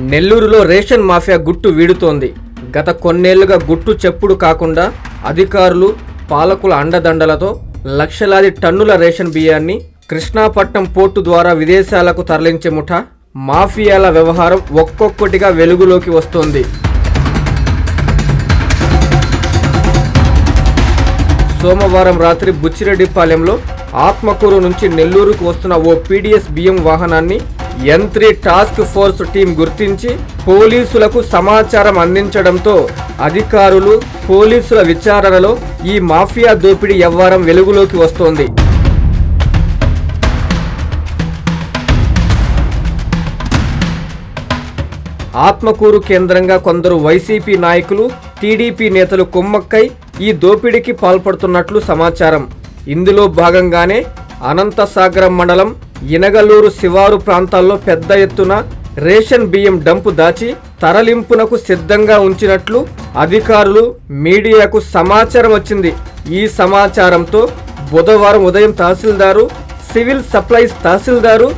నెల్లూరులో ration mafia గుట్టు వీడుతోంది. గత కొన్నేళ్ళుగా గుట్టు చెప్పుడు కాకుండా అధికారులు పాలకుల అండదండలతో లక్షలాది టన్నుల రేషన్ బియ్యాన్ని కృష్ణాపట్నం పోర్టు ద్వారా విదేశాలకు తరలించే ముఠ మాఫియాల వ్యవహారం ఒక్కొక్కటిగా వెలుగులోకి వస్తోంది. సోమవారం రాత్రి బుచ్చిరెడ్డిపాలెంలో ఆత్మకూరు నుంచి నెల్లూరుకు వస్తున్న ఓ పీడీఎస్ బియ్యం వాహనాన్ని యంత్రి టాస్క్ ఫోర్స్ టీం గుర్తించి పోలీసులకు సమాచారం అందించడంతో అధికారులు పోలీసుల విచారణలో ఈ మాఫియా దోపిడీ వ్యవహారం వెలుగులోకి వస్తోంది. ఆత్మకూరు కేంద్రంగా కొందరు వైసీపీ నాయకులు టీడీపీ నేతలు కుమ్మక్కై ఈ దోపిడీకి పాల్పడుతున్నట్లు సమాచారం. ఇందులో భాగంగానే అనంతసాగరం మండలం ఇనగలూరు శివారు ప్రాంతాల్లో పెద్ద ఎత్తున రేషన్ బియ్యం డంపు దాచి తరలింపునకు సిద్ధంగా ఉంచినట్లు అధికారులు మీడియాకు సమాచారం వచ్చింది. ఈ సమాచారంతో బుధవారం ఉదయం తహసీల్దారు సివిల్ సప్లైస్ తహసీల్దారు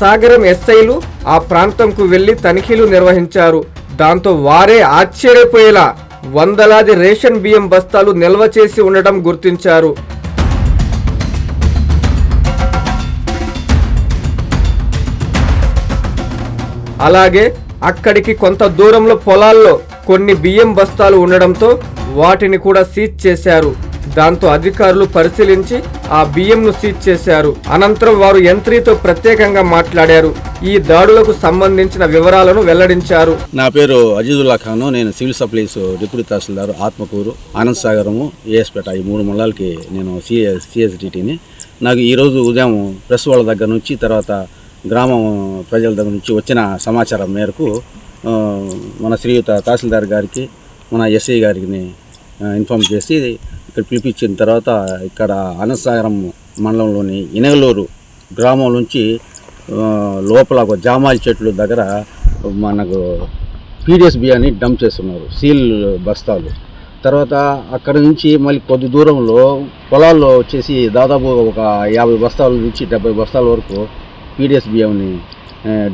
సాగరం ఎస్ఐలు ఆ ప్రాంతంకు వెళ్ళి తనిఖీలు నిర్వహించారు. దాంతో వారే ఆశ్చర్యపోయేలా వందలాది రేషన్ బియ్యం బస్తాలు నిల్వ చేసి ఉండటం గుర్తించారు. అలాగే అక్కడికి కొంత దూరంలో పొలాల్లో కొన్ని బియ్యం బస్తాలు ఉండడంతో వాటిని కూడా సీజ్ చేశారు. దాంతో అధికారులు పరిశీలించి ఆ బియ్యంను సీజ్ చేశారు. అనంతరం వారు యంత్రితో ప్రత్యేకంగా మాట్లాడారు. ఈ దాడులకు సంబంధించిన వివరాలను వెల్లడించారు. నా పేరు అజీదుల్లా ఖాను. నేను civil supplies deputy tahsildar Atmakur Anand Sagaram AS Peta ఈ మూడు మండలాలకి నేను సిఎస్ సిఎస్డిటీని. నాకు ఈరోజు ఉదయం ప్రెస్ వాళ్ళ దగ్గర నుంచి తర్వాత గ్రామం ప్రజల దగ్గర నుంచి వచ్చిన సమాచారం మేరకు మన శ్రీయుత తహసీల్దార్ గారికి మన ఎస్ఐ గారికి ఇన్ఫామ్ చేసి ఇక్కడ పిలిపించిన తర్వాత ఇక్కడ అనంతసాగరం మండలంలోని ఇనగలూరు గ్రామం నుంచి లోపల ఒక జామాయిల చెట్లు దగ్గర మనకు పీడిఎస్ బియ్యాన్ని డంప్ చేస్తున్నారు సీల్ బస్తాలు. తర్వాత అక్కడ నుంచి మళ్ళీ కొద్ది దూరంలో పొలాల్లో వచ్చేసి దాదాపు ఒక యాభై బస్తాల నుంచి డెబ్బై బస్తాల వరకు పీడిఎస్ బియ్యంని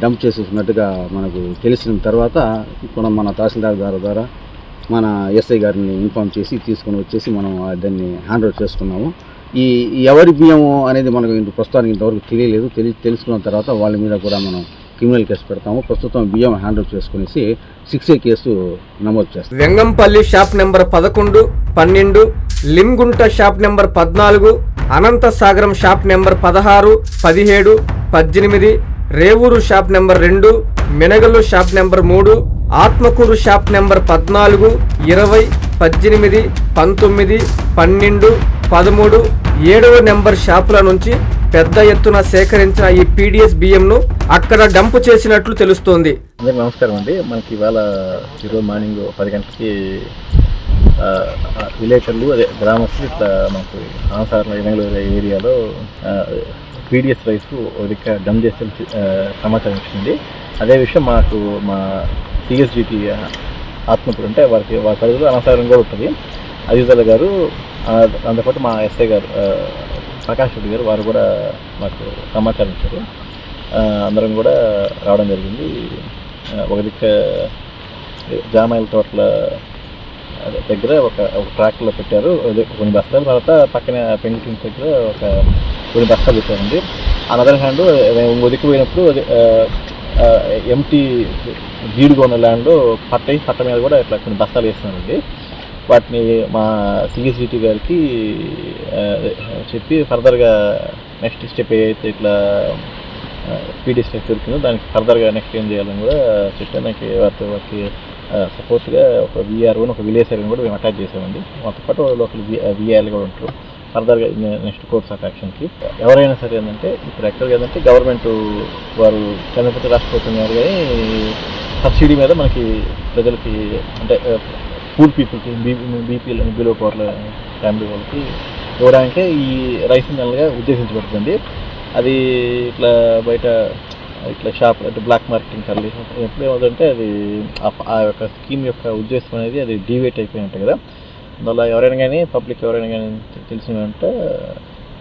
డంప్ చేసేసినట్టుగా మనకు తెలిసిన తర్వాత ఇప్పుడు మన తహసీల్దార్ గారి ద్వారా మన ఎస్ఐ గారిని ఇన్ఫామ్ చేసి తీసుకొని వచ్చేసి మనం దాన్ని హ్యాండ్ ఓవర్ చేసుకున్నాము ఈ ఈ ఎవరి బియ్యము అనేది మనకు ఇంత ప్రస్తుతానికి ఇంతవరకు తెలియలేదు. తెలి తెలుసుకున్న తర్వాత వాళ్ళ మీద కూడా మనం క్రిమినల్ కేసు పెడతాము. ప్రస్తుతం బియ్యం హ్యాండిల్ చేసుకునేసి సిక్స్ ఏ కేసు నమోదు చేస్తాం. వెంగంపల్లి షాప్ నెంబర్ పదకొండు పన్నెండు లింగుంట షాప్ నెంబర్ పద్నాలుగు అనంత సాగరం షాప్ నెంబర్ పదహారు పదిహేడు పద్దెనిమిది రేవూరు షాప్ నెంబర్ రెండు మినగలు షాప్ నెంబర్ మూడు ఆత్మకూరు షాప్ నెంబర్ పద్నాలుగు ఇరవై పద్దెనిమిది పంతొమ్మిది పన్నెండు పదమూడు ఏడవ నెంబర్ షాపుల నుంచి పెద్ద ఎత్తున సేకరించిన ఈ పీడిఎస్ బియ్యంను అక్కడ డంపు చేసినట్లు తెలుస్తోంది. నమస్కారం అండి. మనకి ఇవాళ ఈరోజు మార్నింగ్ పది గంటలకి విలేకరులు అదే గ్రామస్తులు ఇట్లా మనకు ఆనసాగర్ ఇనగలూరు ఏరియాలో పీడిఎస్ రైస్ ఒక దగ్గర డమ్ సమాచారం ఇచ్చింది అదే విషయం మాకు మా సిఎస్డిటి ఆత్మకూరు అంటే వారికి వారి పరిధిలో అనవసరంగా ఉంటుంది. అజిజల గారు దాంతోపాటు మా ఎస్ఐ గారు ప్రకాష్ రెడ్డి గారు వారు కూడా మాకు సమాచారం ఇచ్చారు. అందరం కూడా రావడం జరిగింది. ఒక దిక్క జామాయిల తోటల దగ్గర ఒక ఒక ట్రాక్లో పెట్టారు. కొన్ని బస్తాలు. తర్వాత పక్కన పెండిటింగ్ దగ్గర ఒక కొన్ని బస్తాలు పెట్టారండి. అనదర్ హ్యాండ్ ఇంకో పోయినప్పుడు ఎంటీ జీడుగా ఉన్న ల్యాండ్లో పట్ట పట్ట మీద కూడా ఇట్లా కొన్ని బస్తాలు వేస్తున్నానండి వాటిని మా సిఎస్డిటి గారికి చెప్పి ఫర్దర్గా నెక్స్ట్ స్టెప్ ఏదైతే ఇట్లా పీడీ స్టెప్ దొరికిందో దానికి ఫర్దర్గా నెక్స్ట్ ఏం చేయాలని కూడా చెప్పి నాకు వాటి వాటికి సపోర్ట్గా ఒక విఆర్ఓని ఒక విలేజ్ సర్వీని కూడా మేము అటాచ్ చేసామండి. మాతో పాటు లోకల్ విఆర్లు కూడా ఉంటారు. ఫర్దర్గా నెక్స్ట్ కోర్స్ ఆఫ్ యాక్షన్కి ఎవరైనా సరే ఏంటంటే ఇప్పుడు యాక్చువల్గా ఏంటంటే గవర్నమెంట్ వారు చంద్రపతి రాష్ట్రపతి గారు కానీ సబ్సిడీ మీద మనకి ప్రజలకి అంటే పూర్ పీపుల్కి బీపీ బీపీ బిలో పవర్ల ఫ్యామిలీ వాళ్ళకి. ఇవ్వడానికే ఈ రైస్ మిల్గా ఉద్దేశించబడుతుంది. అది ఇట్లా బయట ఇట్లా షాప్ అంటే బ్లాక్ మార్కెటింగ్ తరలి ఎప్పుడేమవుతుంటే అది ఆ- యొక్క స్కీమ్ యొక్క ఉద్దేశం అనేది అది డివేట్ అయిపోయినట్టు కదా. అందువల్ల ఎవరైనా కానీ పబ్లిక్ ఎవరైనా కానీ తెలిసిన అంటే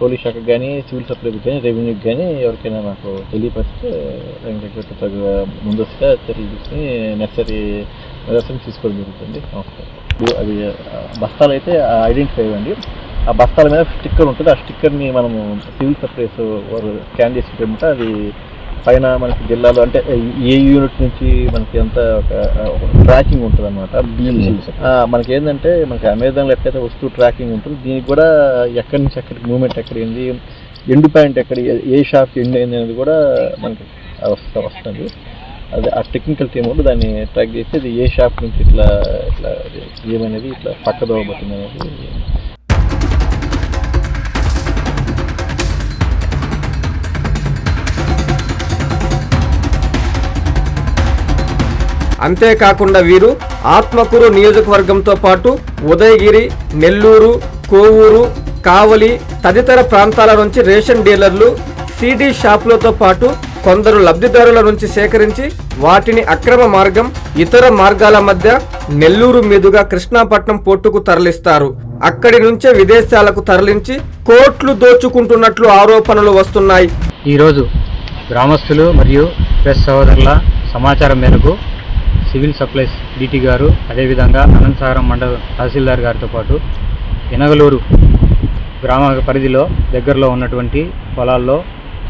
పోలీస్ శాఖకు కానీ సివిల్ సప్లైకి కానీ రెవెన్యూకి కానీ ఎవరికైనా నాకు తెలియపరిస్తే దాని తగ్గ ముందస్తుగా చర్యలు తీసుకుని నెసరీ మెజర్స్ తీసుకోవడం జరుగుతుంది. అవి ఆ, బస్తాలు అయితే ఐడెంటిఫై అవ్వండి. ఆ బస్తాల మీద స్టిక్కర్ ఉంటుంది. ఆ స్టిక్కర్ని మనము సివిల్ సప్లైస్ వారు స్కాన్ చేసి ఉంటే అది పైన మనకి జిల్లాలో అంటే ఏ యూనిట్ నుంచి మనకి ఎంత ఒక ట్రాకింగ్ ఉంటుంది అనమాట మనకి ఏంటంటే మనకి అమెజాన్లో ఎట్లయితే వస్తువు ట్రాకింగ్ ఉంటుంది దీనికి కూడా ఎక్కడి నుంచి ఎక్కడికి మూమెంట్ ఎక్కడైంది ఎండు పాయింట్ ఎక్కడ ఏ- షాప్ ఎండ్ అయింది అనేది కూడా మనకి వస్తా వస్తుంది. అదే ఆ టెక్నికల్ టీం వాళ్ళు దాన్ని ట్రాక్ చేసి అది ఏ షాప్ నుంచి ఇట్లా ఇట్లా ఏమనేది ఇట్లా పక్కదోవ అనేది అంతేకాకుండా వీరు ఆత్మకూరు నియోజకవర్గంతో పాటు ఉదయగిరి నెల్లూరు కోవూరు కావలి తదితర ప్రాంతాల నుంచి రేషన్ డీలర్లు సిడి షాపులతో పాటు కొందరు లబ్ధిదారుల నుంచి సేకరించి వాటిని అక్రమ మార్గం ఇతర మార్గాల మధ్య నెల్లూరు మీదుగా కృష్ణాపట్నం పోర్టుకు తరలిస్తారు. అక్కడి నుంచే విదేశాలకు తరలించి కోట్లు దోచుకుంటున్నట్లు ఆరోపణలు వస్తున్నాయి. ఈరోజు గ్రామస్తులు మరియు ప్రెస్ సహోదరుల సమాచారం మేరకు సివిల్ సప్లైస్ డిటి గారు అదేవిధంగా అనంతసాగరం మండల తహసీల్దార్ గారితో పాటు ఇనగలూరు గ్రామ పరిధిలో దగ్గరలో ఉన్నటువంటి పొలాల్లో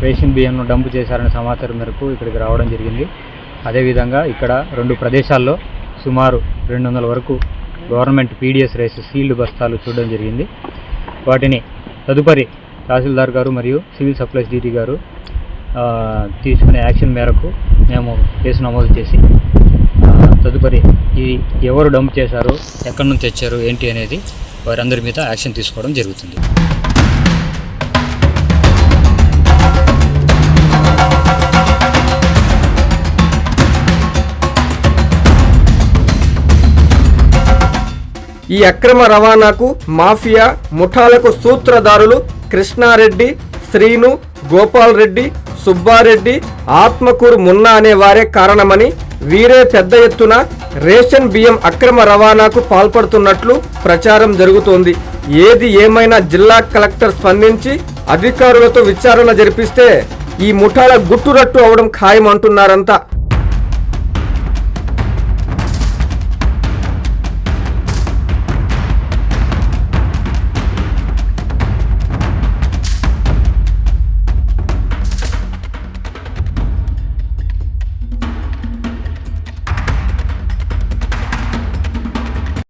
రేషన్ బియ్యంను డంపు చేశారనే సమాచారం మేరకు ఇక్కడికి రావడం జరిగింది. అదేవిధంగా ఇక్కడ రెండు ప్రదేశాల్లో సుమారు రెండు వందల వరకు గవర్నమెంట్ పీడిఎస్ రేస్ సీల్డ్ బస్తాలు చూడడం జరిగింది. వాటిని తదుపరి తహసీల్దార్ గారు మరియు సివిల్ సప్లైస్ డీటీ గారు తీసుకునే యాక్షన్ మేరకు మేము కేసు నమోదు చేసి తదుపరి ఇది ఎవరు డంప్ చేశారు ఎక్కడి నుంచి తెచ్చారు ఏంటి అనేది వారందరి మీద యాక్షన్ తీసుకోవడం జరుగుతుంది. ఈ అక్రమ రవాణాకు మాఫియా ముఠాలకు సూత్రధారులు కృష్ణారెడ్డి శ్రీను గోపాల్ రెడ్డి సుబ్బారెడ్డి ఆత్మకూరు మున్నా అనే వారే కారణమని వీరే పెద్ద ఎత్తున రేషన్ బియ్యం అక్రమ రవాణాకు పాల్పడుతున్నట్లు ప్రచారం జరుగుతోంది. ఏది ఏమైనా జిల్లా కలెక్టర్ స్పందించి అధికారులతో విచారణ జరిపిస్తే ఈ ముఠాల గుట్టురట్టు అవడం ఖాయమంటున్నారంతా